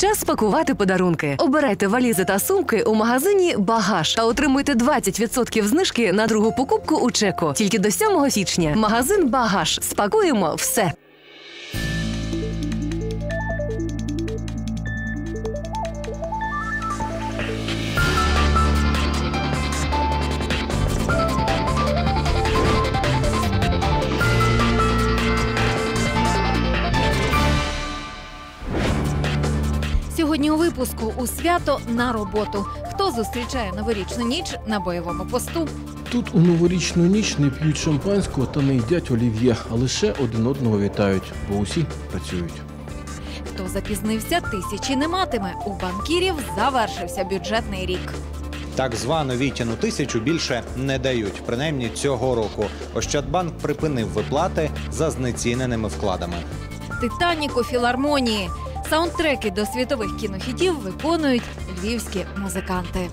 Час пакувати подарунки. Обирайте валізи та сумки у магазині Багаж та отримуйте 20% знижки на другу покупку у чеку. Тільки до 7 січня. Магазин Багаж. Спакуємо все. Сьогодні у випуску у свято на роботу. Хто зустрічає новорічну ніч на бойовому посту? Тут у новорічну ніч не п'ють шампанського та не їдять олів'є, а лише один одного вітають, бо усі працюють. Хто запізнився, тисячі не матиме. У банкірів завершився бюджетний рік. Так звану вітяну тисячу більше не дають. Принаймні цього року. Ощадбанк припинив виплати за знеціненими вкладами. Титанік у філармонії. Саундтреки до світових кінохітів виконують львівські музиканти.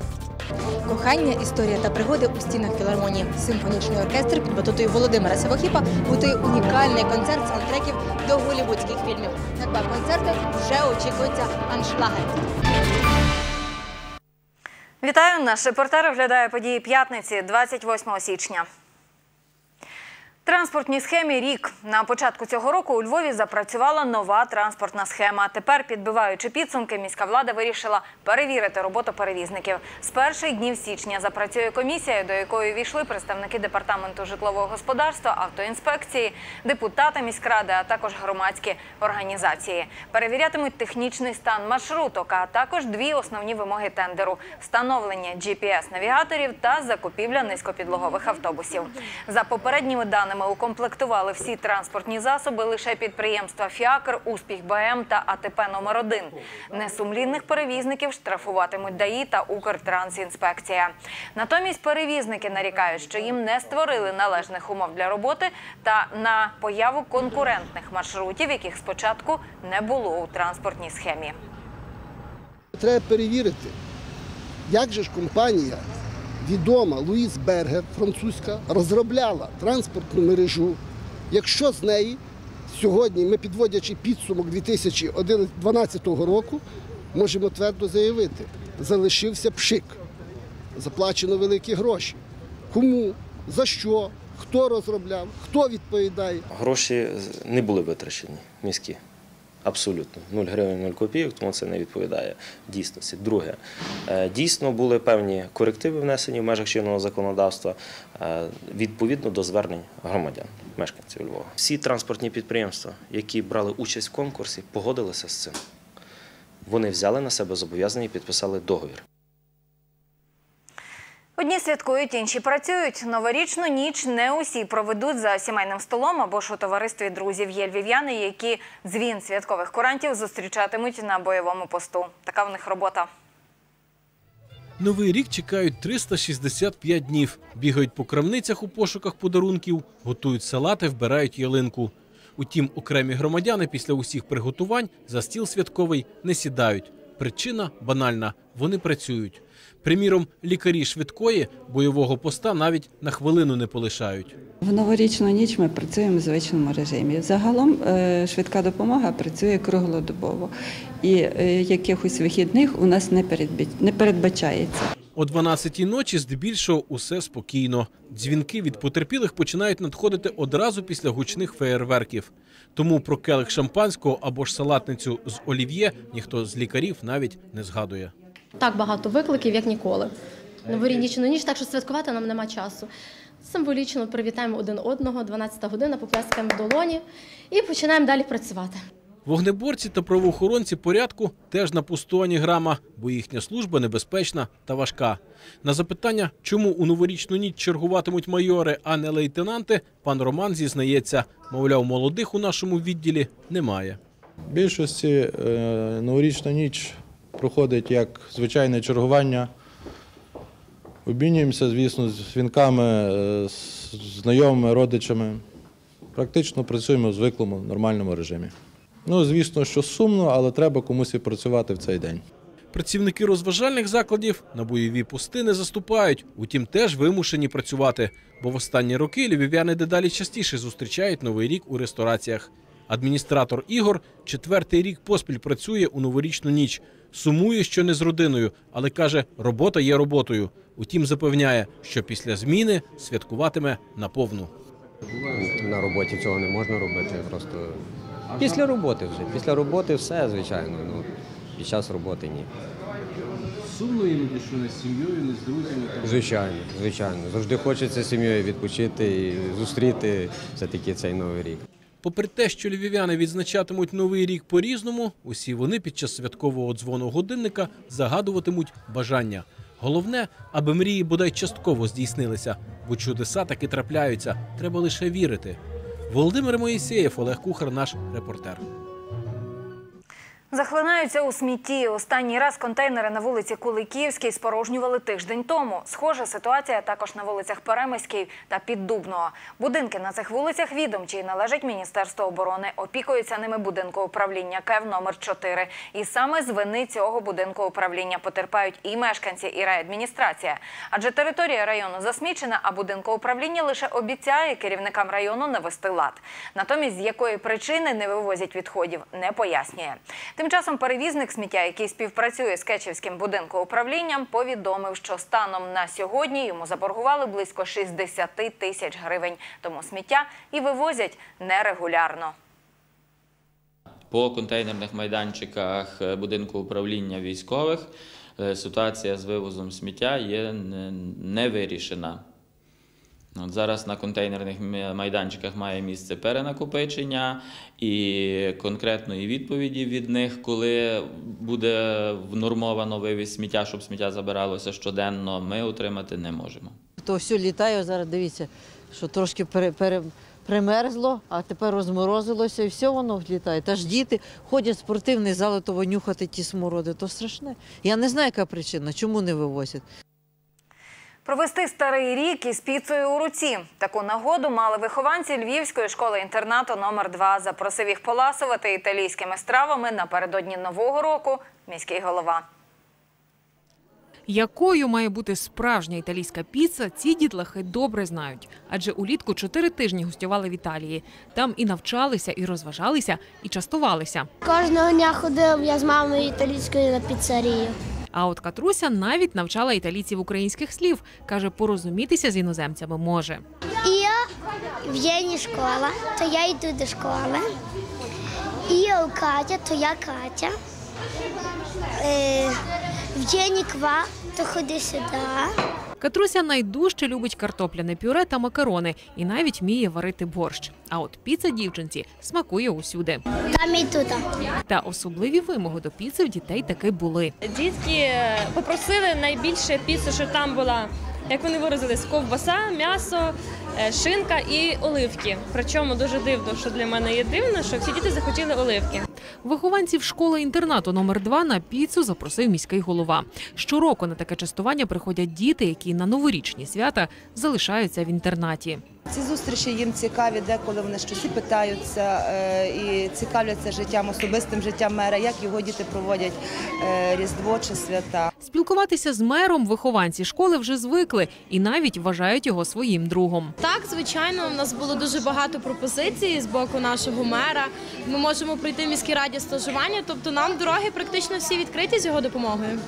Кохання, історія та пригоди у стінах філармонії. Симфонічний оркестр під батутою Володимира Савохіпа готує унікальний концерт саундтреків до голівудських фільмів. На два концерти вже очікується аншлагер. Вітаю! Наш репортер оглядає події п'ятниці, 28 січня. Транспортній схемі рік на початку цього року у Львові запрацювала нова транспортна схема. Тепер, підбиваючи підсумки, міська влада вирішила перевірити роботу перевізників. З перших днів січня запрацює комісія, до якої війшли представники департаменту житлового господарства, автоінспекції, депутати міськради, а також громадські організації. Перевірятимуть технічний стан маршруток, а також дві основні вимоги тендеру: встановлення GPS-навігаторів та закупівля низькопідлогових автобусів. За попередніми даними укомплектували всі транспортні засоби лише підприємства Фіакр, Успіх БМ та АТП номер 1 Несумлінних перевізників штрафуватимуть ДАІ та Укртрансінспекція. Натомість перевізники нарікають, що їм не створили належних умов для роботи та на появу конкурентних маршрутів, яких спочатку не було у транспортній схемі. Треба перевірити, як же ж компанія відома Луїс Бергер, французька, розробляла транспортну мережу. Якщо з неї сьогодні ми, підводячи підсумок 2012 року, можемо твердо заявити, залишився пшик, заплачено великі гроші. Кому, за що, хто розробляв, хто відповідає. Гроші не були витрачені міські. Абсолютно. 0 гривень, 0 копійок, тому це не відповідає дійсності. Друге, е, дійсно були певні корективи внесені в межах чинного законодавства е, відповідно до звернень громадян, мешканців Львова. Всі транспортні підприємства, які брали участь в конкурсі, погодилися з цим. Вони взяли на себе зобов'язання і підписали договір. Одні святкують, інші працюють. Новорічну ніч не усі проведуть за сімейним столом або ж у товаристві друзів. Є львів'яни, які дзвін святкових курантів зустрічатимуть на бойовому посту. Така в них робота. Новий рік чекають 365 днів. Бігають по крамницях у пошуках подарунків, готують салати, вбирають ялинку. Утім, окремі громадяни після усіх приготувань за стіл святковий не сідають. Причина банальна: вони працюють. Приміром, лікарі швидкої бойового поста навіть на хвилину не полишають. В новорічну ніч ми працюємо в звичному режимі. Загалом е, швидка допомога працює круглодобово, і е, якихось вихідних у нас не не передбачається. О 12-й ночі здебільшого усе спокійно. Дзвінки від потерпілих починають надходити одразу після гучних феєрверків. Тому про келих шампанського або ж салатницю з олів'є ніхто з лікарів навіть не згадує. Так багато викликів, як ніколи. Новорічну ніч, так що святкувати нам нема часу. Символічно привітаємо один одного, 12 година, поплескаємо в долоні і починаємо далі працювати. Вогнеборці та правоохоронці порядку теж на пусту грама, бо їхня служба небезпечна та важка. На запитання, чому у новорічну ніч чергуватимуть майори, а не лейтенанти, пан Роман зізнається, мовляв, молодих у нашому відділі немає. В більшості е, новорічна ніч проходить як звичайне чергування. Обмінюємося, звісно, з дзвінками, е, з знайомими, родичами. Практично працюємо в звиклому нормальному режимі. Ну, звісно, що сумно, але треба комусь і працювати в цей день. Працівники розважальних закладів на бойові пусти не заступають, утім теж вимушені працювати, бо в останні роки львів'яни дедалі частіше зустрічають новий рік у рестораціях. Адміністратор Ігор четвертий рік поспіль працює у новорічну ніч. Сумує, що не з родиною, але каже, робота є роботою. Утім, запевняє, що після зміни святкуватиме наповну. На роботі цього не можна робити. Просто після роботи вже. Після роботи все, звичайно. Ну, під час роботи ні. Сумно іноді, що не з сім'єю, не з друзями. Звичайно, звичайно. Завжди хочеться з сім'єю відпочити і зустріти все-таки цей новий рік. Попри те, що львів'яни відзначатимуть новий рік по-різному, усі вони під час святкового дзвону годинника загадуватимуть бажання. Головне, аби мрії бодай частково здійснилися, бо чудеса таки трапляються. Треба лише вірити. Володимир Моїсеєв, Олег Кухар, наш репортер. Захлинаються у смітті. Останній раз контейнери на вулиці Куликівській спорожнювали тиждень тому. Схожа ситуація також на вулицях Перемиській та Піддубного. Будинки на цих вулицях відомчі належать Міністерству оборони. Опікується ними будинку управління КЕВ номер 4 І саме з вини цього будинку управління потерпають і мешканці, і райадміністрація. Адже територія району засмічена, а будинку управління лише обіцяє керівникам району навести лад. Натомість, з якої причини не вивозять відходів, не пояснює. Тим часом перевізник сміття, який співпрацює з Кечівським будинком управлінням, повідомив, що станом на сьогодні йому заборгували близько 60 тисяч гривень. Тому сміття і вивозять нерегулярно. По контейнерних майданчиках е, будинку управління військових е, ситуація з вивозом сміття є не- вирішена. От зараз на контейнерних майданчиках має місце перенакопичення і конкретної відповіді від них, коли буде внормовано вивіз сміття, щоб сміття забиралося щоденно, ми отримати не можемо. То все літає, зараз дивіться, що трошки пере, пере, примерзло, а тепер розморозилося і все воно літає. Та ж діти ходять в спортивний зал, то нюхати ті смороди, то страшне. Я не знаю, яка причина, чому не вивозять. Провести старий рік із піцею у руці. Таку нагоду мали вихованці Львівської школи-інтернату номер 2 Запросив їх поласувати італійськими стравами напередодні Нового року міський голова. Якою має бути справжня італійська піца, ці дітлахи добре знають. Адже улітку чотири тижні гостювали в Італії. Там і навчалися, і розважалися, і частувалися. Кожного дня ходив я з мамою італійською на піцерію. А от Катруся навіть навчала італійців українських слів. каже, порозумітися з іноземцями може. І в Єні школа, то я йду до школи. І Катя, то я Катя. Е, в Єні ква, то ходи сюди. Катруся найдужче любить картопляне пюре та макарони і навіть вміє варити борщ. А от піца дівчинці смакує усюди. Там і тут. Та особливі вимоги до піци в дітей таки були. Дітки попросили найбільше піцу, що там була, як вони виразились, ковбаса, м'ясо, е, шинка і оливки. Причому дуже дивно, що для мене є дивно, що всі діти захотіли оливки. Вихованців школи-інтернату номер 2 на піцу запросив міський голова. Щороку на таке частування приходять діти, які на новорічні свята залишаються в інтернаті. Ці зустрічі їм цікаві, деколи вони щось і питаються е, і цікавляться життям, особистим життям мера, як його діти проводять е, Різдво чи свята. Спілкуватися з мером вихованці школи вже звикли і навіть вважають його своїм другом. Так, звичайно, у нас було дуже багато пропозицій з боку нашого мера. Ми можемо пройти в раді стажування, тобто нам дороги практично всі відкриті з його допомогою.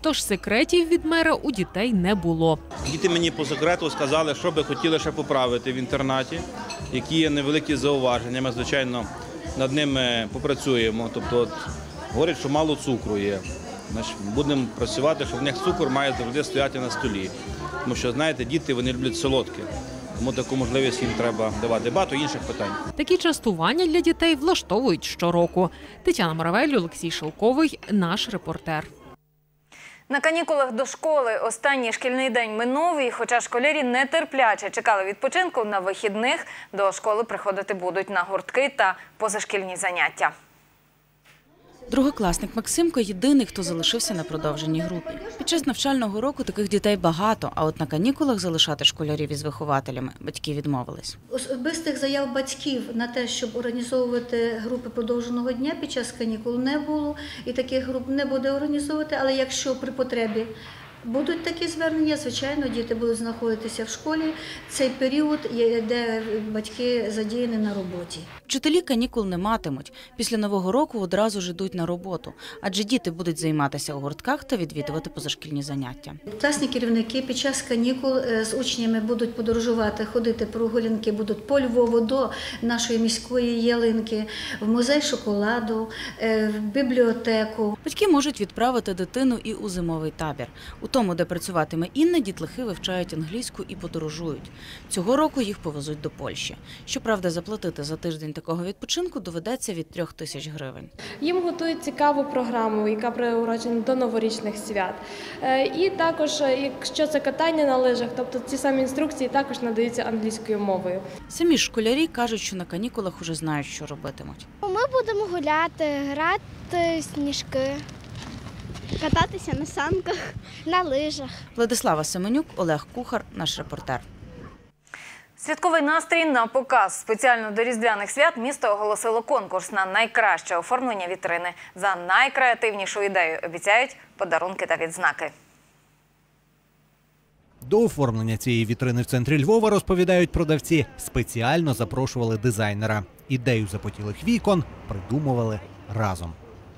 Тож секретів від мера у дітей не було. Діти мені по секрету сказали, що би хотіли ще поправити в інтернаті, які є невеликі зауваження. Ми, звичайно, над ними попрацюємо. Тобто, от, говорять, що мало цукру є. Значить, будемо працювати, що в них цукор має завжди стояти на столі. Тому що, знаєте, діти вони люблять солодке. Тому таку можливість їм треба давати. Багато інших питань. Такі частування для дітей влаштовують щороку. Тетяна Моравель, Олексій Шелковий, наш репортер. На канікулах до школи останній шкільний день минув, і хоча школярі нетерпляче чекали відпочинку, на вихідних до школи приходити будуть на гуртки та позашкільні заняття. Другокласник Максимко єдиний, хто залишився на продовженій групі. Під час навчального року таких дітей багато, а от на канікулах залишати школярів із вихователями батьки відмовились. Особистих заяв батьків на те, щоб організовувати групи продовженого дня під час канікул не було, і таких груп не буде організовувати. Але якщо при потребі будуть такі звернення, звичайно, діти будуть знаходитися в школі. Цей період, де батьки задіяні на роботі. Вчителі канікул не матимуть. Після нового року одразу ж йдуть на роботу, адже діти будуть займатися у гуртках та відвідувати позашкільні заняття. Класні керівники під час канікул е, з учнями будуть подорожувати, ходити прогулянки, будуть по Львову до нашої міської ялинки, в музей шоколаду, е, в бібліотеку. Батьки можуть відправити дитину і у зимовий табір. У тому, де працюватиме Інна, дітлахи вивчають англійську і подорожують. Цього року їх повезуть до Польщі. Щоправда, заплатити за тиждень такого відпочинку доведеться від трьох тисяч гривень. Їм готують цікаву програму, яка приурочена до новорічних свят. Е, І також, е, якщо це катання на лижах, тобто ці самі інструкції також надаються англійською мовою. Самі ж школярі кажуть, що на канікулах уже знають, що робитимуть. Ми будемо гуляти, грати сніжки, кататися на санках, на лижах. Владислава Семенюк, Олег Кухар, наш репортер. Святковий настрій на показ. Спеціально до різдвяних свят місто оголосило конкурс на найкраще оформлення вітрини. За найкреативнішу ідею обіцяють подарунки та відзнаки. До оформлення цієї вітрини в центрі Львова розповідають продавці. Спеціально запрошували дизайнера. Ідею запотілих вікон придумували разом.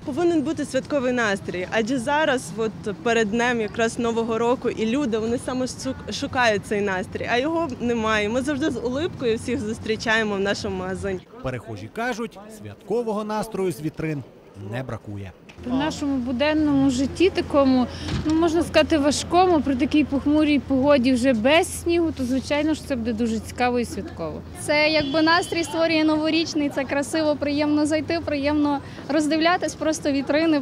Повинен бути святковий настрій, адже зараз, от перед днем якраз нового року, і люди вони саме шук- шукають цей настрій, а його немає. Ми завжди з улипкою всіх зустрічаємо в нашому магазині. Перехожі кажуть, святкового настрою з вітрин не бракує. В нашому буденному житті, такому, ну можна сказати, важкому, при такій похмурій погоді вже без снігу, то звичайно ж це буде дуже цікаво і святково. Це якби настрій створює новорічний, це красиво, приємно зайти, приємно роздивлятись, просто вітрини.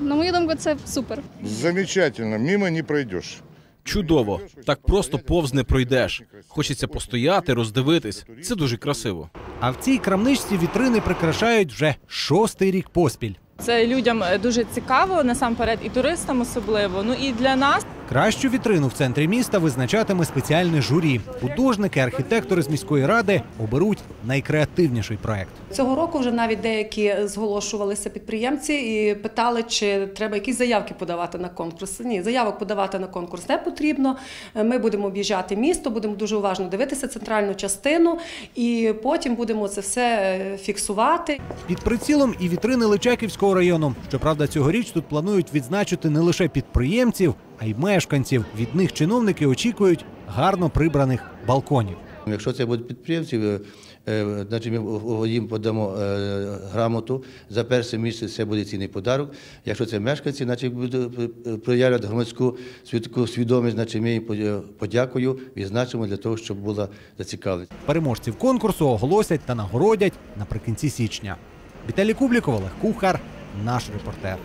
На мою думку, це супер. Замечательно, мимо не пройдешь. Чудово, так просто повз не пройдеш. Хочеться постояти, роздивитись. Це дуже красиво. А в цій крамничці вітрини прикрашають вже шостий рік поспіль. Це людям е, дуже цікаво, насамперед, і туристам особливо. Ну і для нас Кращу вітрину в центрі міста визначатиме спеціальне журі. Художники, архітектори з міської ради оберуть найкреативніший проект. Цього року вже навіть деякі зголошувалися підприємці і питали, чи треба якісь заявки подавати на конкурс. Ні, заявок подавати на конкурс не потрібно. Ми будемо об'їжджати місто, будемо дуже уважно дивитися центральну частину, і потім будемо це все е, фіксувати. Під прицілом і вітрини Личаківського району. Щоправда, цьогоріч тут планують відзначити не лише підприємців, а й мешканців. Від них чиновники очікують гарно прибраних балконів. Якщо це будуть підприємці, е, е, значить ми їм подамо е, грамоту. За перше місце це буде цінний подарок. Якщо це мешканці, значить будуть проявлять громадську свідку- свідомість, значить ми їм подя- подякую, відзначимо для того, щоб була зацікавленість. Переможців конкурсу оголосять та нагородять наприкінці січня. Віталій Кубліков, Олег Кухар, наш репортер.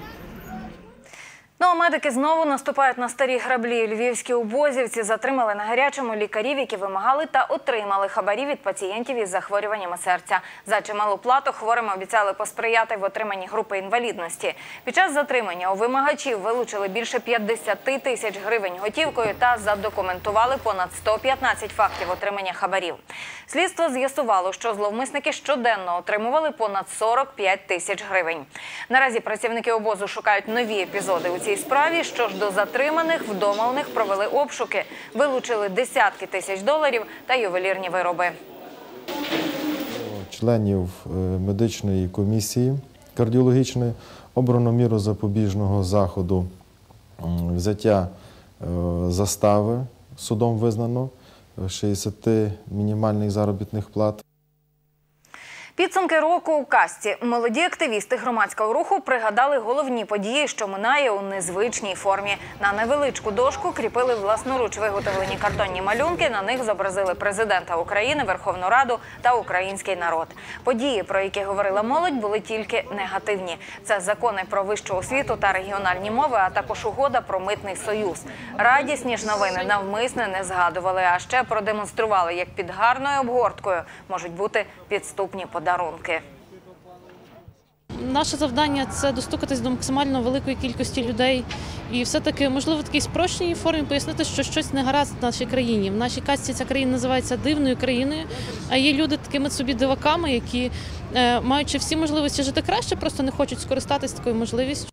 Ну а медики знову наступають на старі граблі. Львівські убозівці затримали на гарячому лікарів, які вимагали та отримали хабарі від пацієнтів із захворюваннями серця. За чималу плату хворим обіцяли посприяти в отриманні групи інвалідності. Під час затримання у вимагачів вилучили більше 50 тисяч гривень готівкою та задокументували понад 115 фактів отримання хабарів. Слідство з'ясувало, що зловмисники щоденно отримували понад 45 тисяч гривень. Наразі працівники обозу шукають нові епізоди у цій справі. Що ж до затриманих, вдома у них провели обшуки, вилучили десятки тисяч доларів та ювелірні вироби. членів е, медичної комісії кардіологічної обрано міру запобіжного заходу взяття е, застави судом визнано е, 60 мінімальних заробітних плат. Підсумки року у касті. Молоді активісти громадського руху пригадали головні події, що минає у незвичній формі. На невеличку дошку кріпили власноруч виготовлені картонні малюнки. На них зобразили президента України, Верховну Раду та український народ. Події, про які говорила молодь, були тільки негативні. Це закони про вищу освіту та регіональні мови, а також угода про митний союз. Радісні ж новини навмисне не згадували, а ще продемонстрували, як під гарною обгорткою можуть бути підступні подарунки. Наше завдання це достукатись до максимально великої кількості людей і все-таки, можливо, в такій спрощеній формі пояснити, що щось не гаразд в нашій країні. В нашій касті ця країна називається дивною країною, а є люди такими собі диваками, які, е, маючи всі можливості жити краще, просто не хочуть скористатись такою можливістю.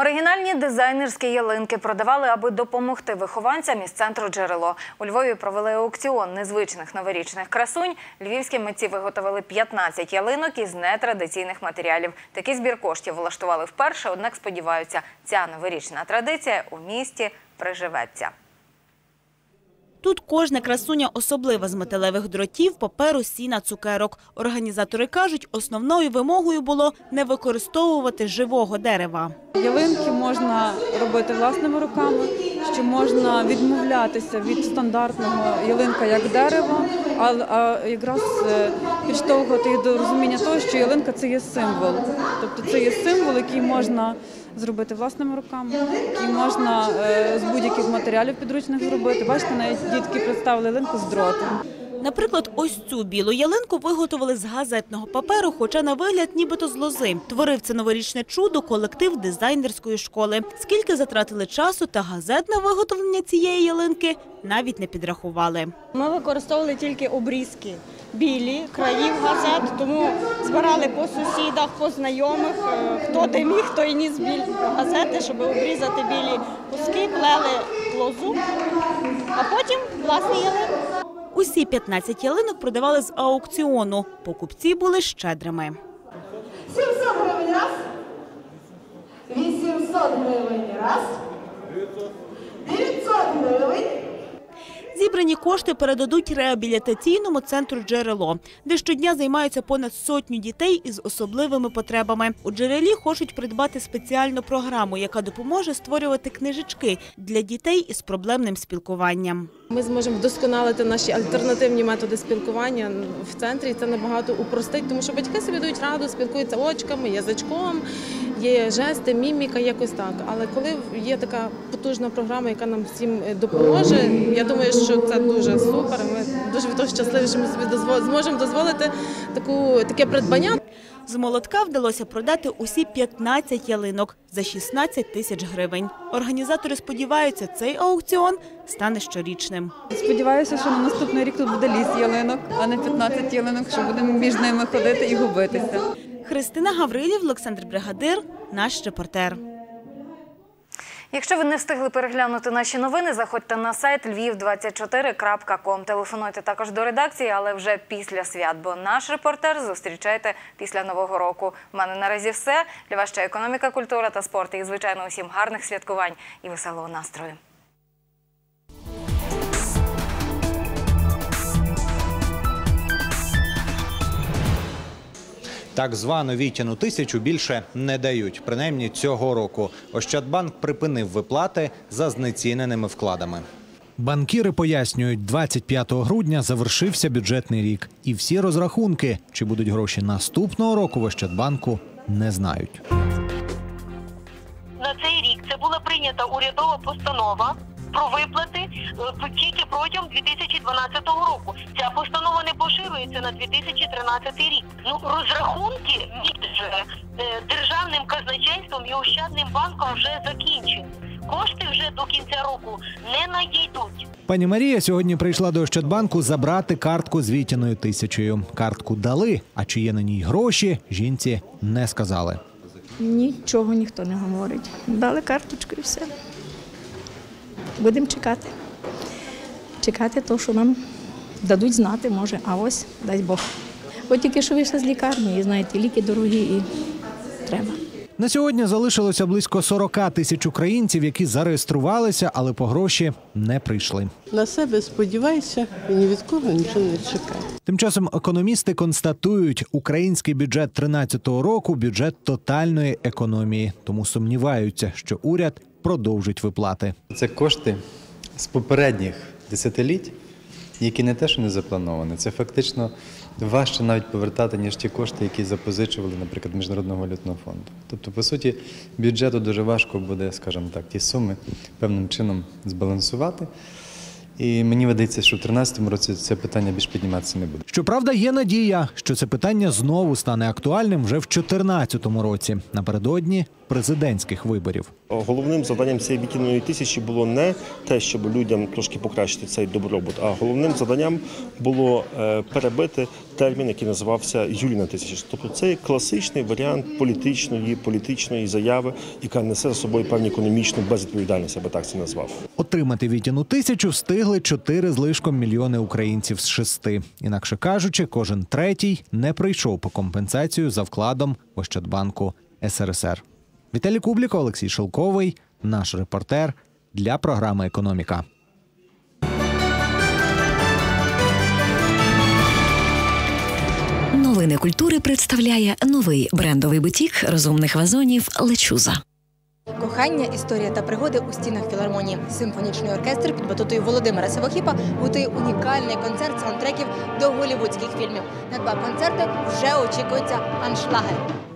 Оригінальні дизайнерські ялинки продавали, аби допомогти вихованцям із центру джерело. У Львові провели аукціон незвичних новорічних красунь. Львівські митці виготовили 15 ялинок із нетрадиційних матеріалів. Такий збір коштів влаштували вперше, однак сподіваються, ця новорічна традиція у місті приживеться. Тут кожна красуня особлива з металевих дротів, паперу, сіна, цукерок. Організатори кажуть, основною вимогою було не використовувати живого дерева. Ялинки можна робити власними руками, що можна відмовлятися від стандартного ялинка як дерева, а якраз е, підштовхувати їх до розуміння того, що ялинка це є символ. Тобто це є символ, який можна зробити власними руками, які можна е, з будь-яких матеріалів підручних зробити. Бачите, навіть дітки представили линку з дротом. Наприклад, ось цю білу ялинку виготовили з газетного паперу, хоча на вигляд нібито з лози. Творив це новорічне чудо колектив дизайнерської школи. Скільки затратили часу та газет на виготовлення цієї ялинки, навіть не підрахували. Ми використовували тільки обрізки білі країв газет, тому збирали по сусідах, по знайомих, е, хто де міг, хто і ніс біль газети, щоб обрізати білі куски, плели лозу, а потім власні ялинки. Усі 15 ялинок продавали з аукціону. Покупці були щедрими. 700 гривень раз. 800 гривень раз. 900 гривень. Зібрані кошти передадуть реабілітаційному центру «Джерело», де щодня займаються понад сотню дітей із особливими потребами. У «Джерелі» хочуть придбати спеціальну програму, яка допоможе створювати книжечки для дітей із проблемним спілкуванням. Ми зможемо вдосконалити наші альтернативні методи спілкування в центрі. і Це набагато упростить, тому що батьки собі дають раду, спілкуються очками, язичком, є жести, міміка, якось так. Але коли є така потужна програма, яка нам всім е, допоможе, я думаю, що це дуже супер. Ми дуже від того щасливі, що ми собі зможемо дозволити таку таке придбання. З молотка вдалося продати усі 15 ялинок за 16 тисяч гривень. Організатори сподіваються, цей аукціон стане щорічним. Сподіваюся, що на наступний рік тут буде ліс ялинок, а не 15 ялинок, що будемо між ними ходити і губитися. Христина Гаврилів, Олександр Бригадир, наш репортер. Якщо ви не встигли переглянути наші новини, заходьте на сайт lviv24.com. Телефонуйте також до редакції, але вже після свят, бо наш репортер зустрічайте після Нового року. У мене наразі все. Для вас ще економіка, культура та спорт. І, звичайно, усім гарних святкувань і веселого настрою. Так звану Вітяну тисячу більше не дають. Принаймні цього року. Ощадбанк припинив виплати за знеціненими вкладами. Банкіри пояснюють, 25 грудня завершився бюджетний рік, і всі розрахунки, чи будуть гроші наступного року в Ощадбанку, не знають. на цей рік це була прийнята урядова постанова про виплати е, тільки протягом 2012 року. Ця постанова не поширюється на 2013 рік. Ну розрахунки між е, державним казначейством і ощадним банком вже закінчені. Кошти вже до кінця року не надійдуть. Пані Марія сьогодні прийшла до Ощадбанку забрати картку з Вітяною тисячею. Картку дали, а чи є на ній гроші, жінці не сказали. Нічого ніхто не говорить. Дали карточку і все. Будемо чекати. Чекати то, що нам дадуть знати, може, а ось дай Бог. От тільки що вийшла з лікарні, і знаєте, ліки дорогі і треба. На сьогодні залишилося близько 40 тисяч українців, які зареєструвалися, але по гроші не прийшли. На себе сподівайся і ні від кого нічого не чекай. Тим часом економісти констатують, український бюджет 13 року бюджет тотальної економії, тому сумніваються, що уряд продовжить виплати. Це кошти з попередніх десятиліть, які не те, що не заплановані. Це фактично важче навіть повертати, ніж ті кошти, які запозичували, наприклад, Міжнародного валютного фонду. Тобто, по суті, бюджету дуже важко буде, скажімо так, ті суми певним чином збалансувати. І мені видається, що в 2013 році це питання більш підніматися не буде. Щоправда, є надія, що це питання знову стане актуальним вже в 2014 році, напередодні президентських виборів. Головним завданням цієї вітільної тисячі було не те, щоб людям трошки покращити цей добробут, а головним завданням було е, перебити термін, який називався Юліна тисяча. Тобто це класичний варіант політичної політичної заяви, яка несе за собою певну економічну безвідповідальність, я би так це назвав. Отримати вітяну тисячу встигли 4 з лишком мільйони українців з шести. Інакше кажучи, кожен третій не прийшов по компенсацію за вкладом в Ощадбанку СРСР. Віталій Кубліко, Олексій Шелковий, наш репортер для програми Економіка. Новини культури представляє новий брендовий бутік розумних вазонів Лечуза. Кохання, історія та пригоди у стінах філармонії. Симфонічний оркестр під батутою Володимира Савохіпа готує унікальний концерт саундтреків до голівудських фільмів. На два концерти вже очікується аншлагер.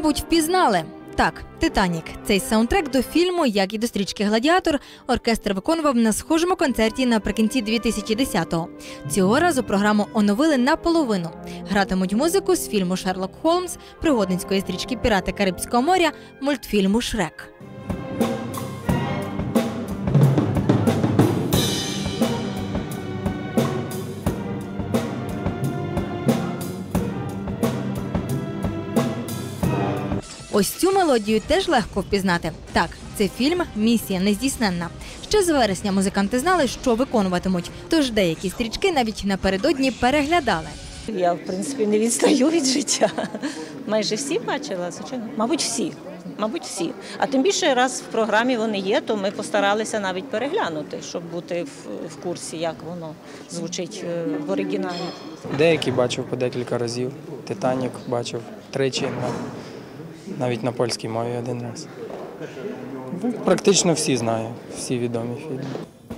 Мабуть, впізнали. Так, Титанік. Цей саундтрек до фільму, як і до стрічки Гладіатор, оркестр виконував на схожому концерті наприкінці 2010-го. Цього разу програму оновили наполовину. Гратимуть музику з фільму Шерлок Холмс, пригодницької стрічки Пірати Карибського моря, мультфільму Шрек. Ось цю мелодію теж легко впізнати. Так, це фільм Місія нездійсненна. Ще з вересня музиканти знали, що виконуватимуть, тож деякі стрічки навіть напередодні переглядали. Я, в принципі, не відстаю від життя. Майже всі бачила, звичайно. Мабуть, всі. Мабуть, всі. А тим більше, раз в програмі вони є, то ми постаралися навіть переглянути, щоб бути в, в курсі, як воно звучить е, в оригіналі. Деякі бачив по декілька разів. Титанік бачив тричі, навіть на польській мові один раз. Практично всі знаю, всі відомі фільми.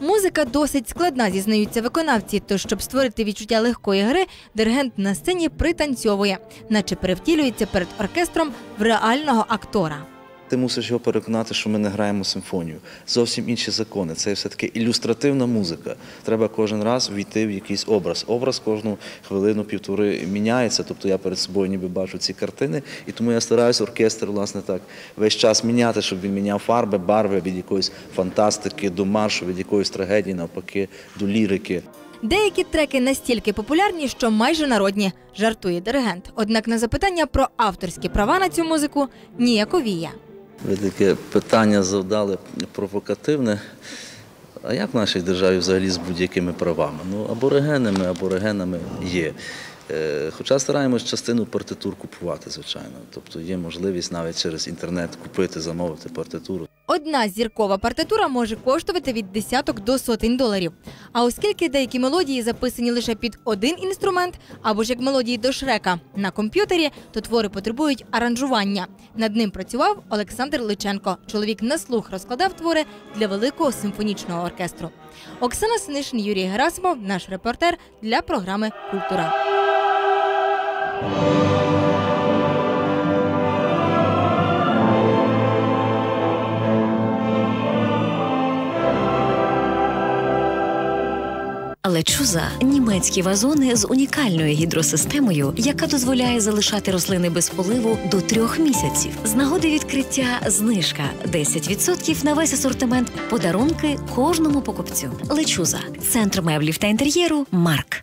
Музика досить складна, зізнаються виконавці. Тож, щоб створити відчуття легкої гри, диригент на сцені пританцьовує, наче перевтілюється перед оркестром в реального актора. Ти мусиш його переконати, що ми не граємо симфонію. Зовсім інші закони. Це все-таки ілюстративна музика. Треба кожен раз війти в якийсь образ. Образ кожну хвилину, півтори міняється. Тобто я перед собою ніби бачу ці картини, і тому я стараюся оркестр, власне, так весь час міняти, щоб він міняв фарби, барви від якоїсь фантастики до маршу, від якоїсь трагедії, навпаки, до лірики. Деякі треки настільки популярні, що майже народні, жартує диригент. Однак на запитання про авторські права на цю музику ніяковіє. Ви таке питання завдали провокативне. А як в нашій державі взагалі з будь-якими правами? Ну, аборигенами, аборигенами є. Е, Хоча стараємось частину партитур купувати, звичайно. Тобто є можливість навіть через інтернет купити, замовити партитуру. Одна зіркова партитура може коштувати від десяток до сотень доларів. А оскільки деякі мелодії записані лише під один інструмент, або ж як мелодії до шрека на комп'ютері, то твори потребують аранжування. Над ним працював Олександр Личенко. Чоловік на слух розкладав твори для великого симфонічного оркестру. Оксана Синишин, Юрій Герасимов, наш репортер для програми Культура. Лечуза німецькі вазони з унікальною гідросистемою, яка дозволяє залишати рослини без поливу до трьох місяців. З нагоди відкриття знижка 10% на весь асортимент подарунки кожному покупцю. Лечуза центр меблів та інтер'єру Марк.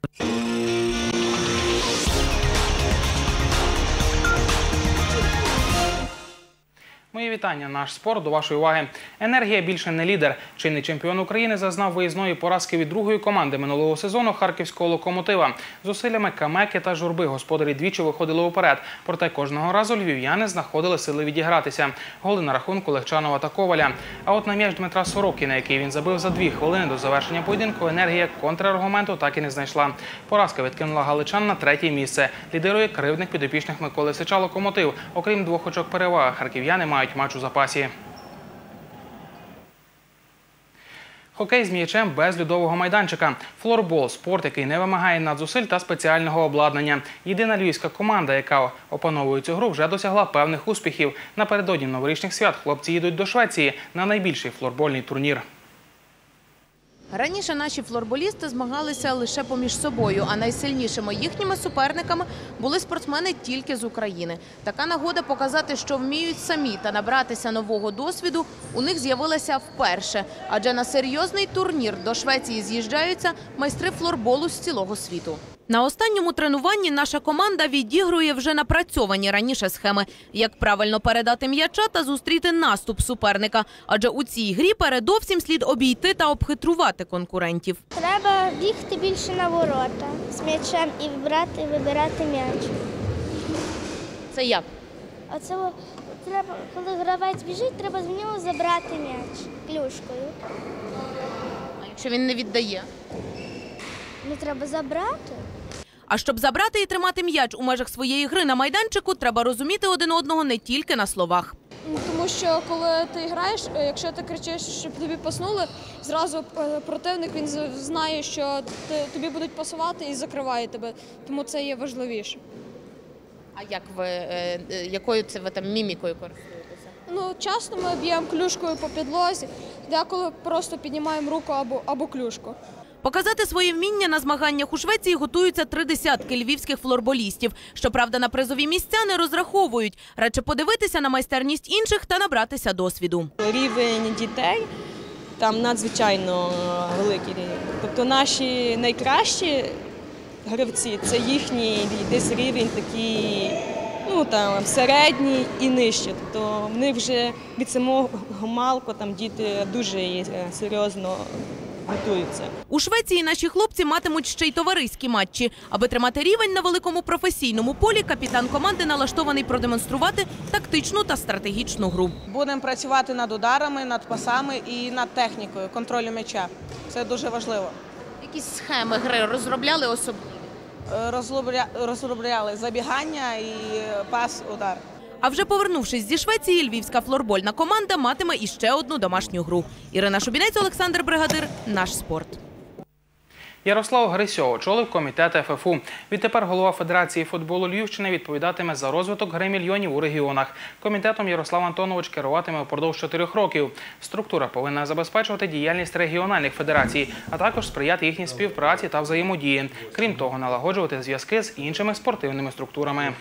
Мої вітання. Наш спорт до вашої уваги. Енергія більше не лідер. Чинний чемпіон України зазнав виїзної поразки від другої команди минулого сезону харківського локомотива. Зусиллями Камеки та журби господарі двічі виходили уперед. Проте кожного разу львів'яни знаходили сили відігратися. Голи на рахунку Легчанова та Коваля. А от на м'яч Дмитра Сорокіна, який він забив за дві хвилини до завершення поєдинку, енергія контраргументу так і не знайшла. Поразка відкинула галичан на третє місце. Лідирує кривдних підопічних Миколи Сича локомотив. Окрім двох очок переваги, харків'яни мають матч у запасі. Хокей з м'ячем без льодового майданчика. Флорбол спорт, який не вимагає надзусиль та спеціального обладнання. Єдина львівська команда, яка опановує цю гру, вже досягла певних успіхів. Напередодні новорічних свят хлопці їдуть до Швеції на найбільший флорбольний турнір. Раніше наші флорболісти змагалися лише поміж собою, а найсильнішими їхніми суперниками були спортсмени тільки з України. Така нагода показати, що вміють самі та набратися нового досвіду, у них з'явилася вперше. Адже на серйозний турнір до Швеції з'їжджаються майстри флорболу з цілого світу. На останньому тренуванні наша команда відігрує вже напрацьовані раніше схеми, як правильно передати м'яча та зустріти наступ суперника. Адже у цій грі передовсім слід обійти та обхитрувати конкурентів. Треба бігти більше на ворота з м'ячем і вибирати, вибирати м'яч. Це як? А це треба, коли гравець біжить, треба з нього забрати м'яч клюшкою. А якщо він не віддає? Не треба забрати. А щоб забрати і тримати м'яч у межах своєї гри на майданчику, треба розуміти один одного не тільки на словах. Тому що коли ти граєш, е, якщо ти кричиш, щоб тобі паснули, зразу е, противник він знає, що тобі будуть пасувати і закриває тебе. Тому це є важливіше. А як ви е, якою це ви там мімікою користуєтеся? Ну, часто ми б'ємо клюшкою по підлозі, деколи просто піднімаємо руку або, або клюшку. Показати свої вміння на змаганнях у Швеції готуються три десятки львівських флорболістів. Щоправда, на призові місця не розраховують. Радше подивитися на майстерність інших та набратися досвіду. Рівень дітей там надзвичайно великий. Тобто наші найкращі гравці це їхній десь рівень такий, ну там середній і нижче. Тобто в них вже від самого малку там діти дуже е, серйозно готуються. У Швеції наші хлопці матимуть ще й товариські матчі. Аби тримати рівень на великому професійному полі, капітан команди налаштований продемонструвати тактичну та стратегічну гру. Будемо працювати над ударами, над пасами і над технікою контролю м'яча. Це дуже важливо. Якісь схеми гри розробляли особливо? Е, розробля- Розробляли забігання і пас, удар. А вже повернувшись зі Швеції, львівська флорбольна команда матиме іще одну домашню гру. Ірина Шубінець, Олександр Бригадир, наш спорт. Ярослав Грисьов очолив комітет ФФУ. Відтепер голова Федерації футболу Львівщини відповідатиме за розвиток гри мільйонів у регіонах. Комітетом Ярослав Антонович керуватиме впродовж чотирьох років. Структура повинна забезпечувати діяльність регіональних федерацій, а також сприяти їхній співпраці та взаємодії. Крім того, налагоджувати зв'язки з іншими спортивними структурами.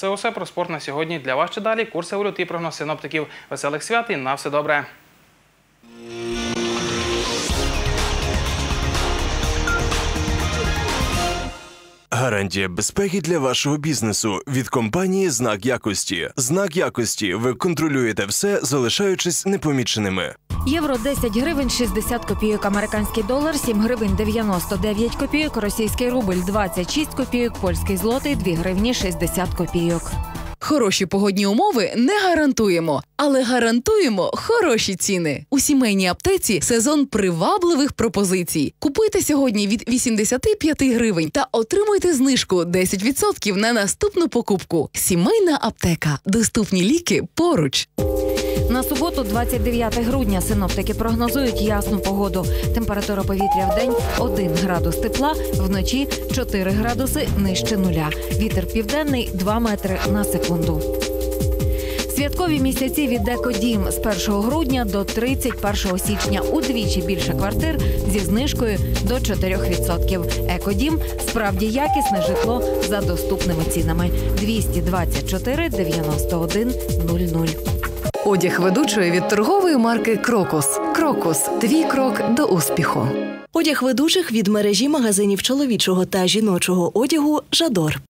Це усе про спорт на сьогодні. Для вас ще далі курси валют і прогноз синоптиків. Веселих свят і на все добре. Гарантія безпеки для вашого бізнесу від компанії Знак якості. Знак якості. Ви контролюєте все, залишаючись непоміченими. Євро 10 гривень 60 копійок, американський долар 7 гривень 99 копійок, російський рубль 26 копійок, польський злотий 2 гривні 60 копійок. Хороші погодні умови не гарантуємо, але гарантуємо хороші ціни. У сімейній аптеці сезон привабливих пропозицій. Купуйте сьогодні від 85 гривень та отримуйте знижку 10% на наступну покупку. Сімейна аптека. Доступні ліки поруч. На суботу, 29 грудня, синоптики прогнозують ясну погоду. Температура повітря в день 1 градус тепла, вночі 4 градуси нижче нуля. Вітер південний 2 метри на секунду. Святкові місяці від Екодім з 1 грудня до 31 січня удвічі більше квартир зі знижкою до 4%. Екодім справді якісне житло за доступними цінами 224 91 00. Одяг ведучої від торгової марки Крокус. Крокус. Твій крок до успіху. Одяг ведучих від мережі магазинів чоловічого та жіночого одягу Жадор.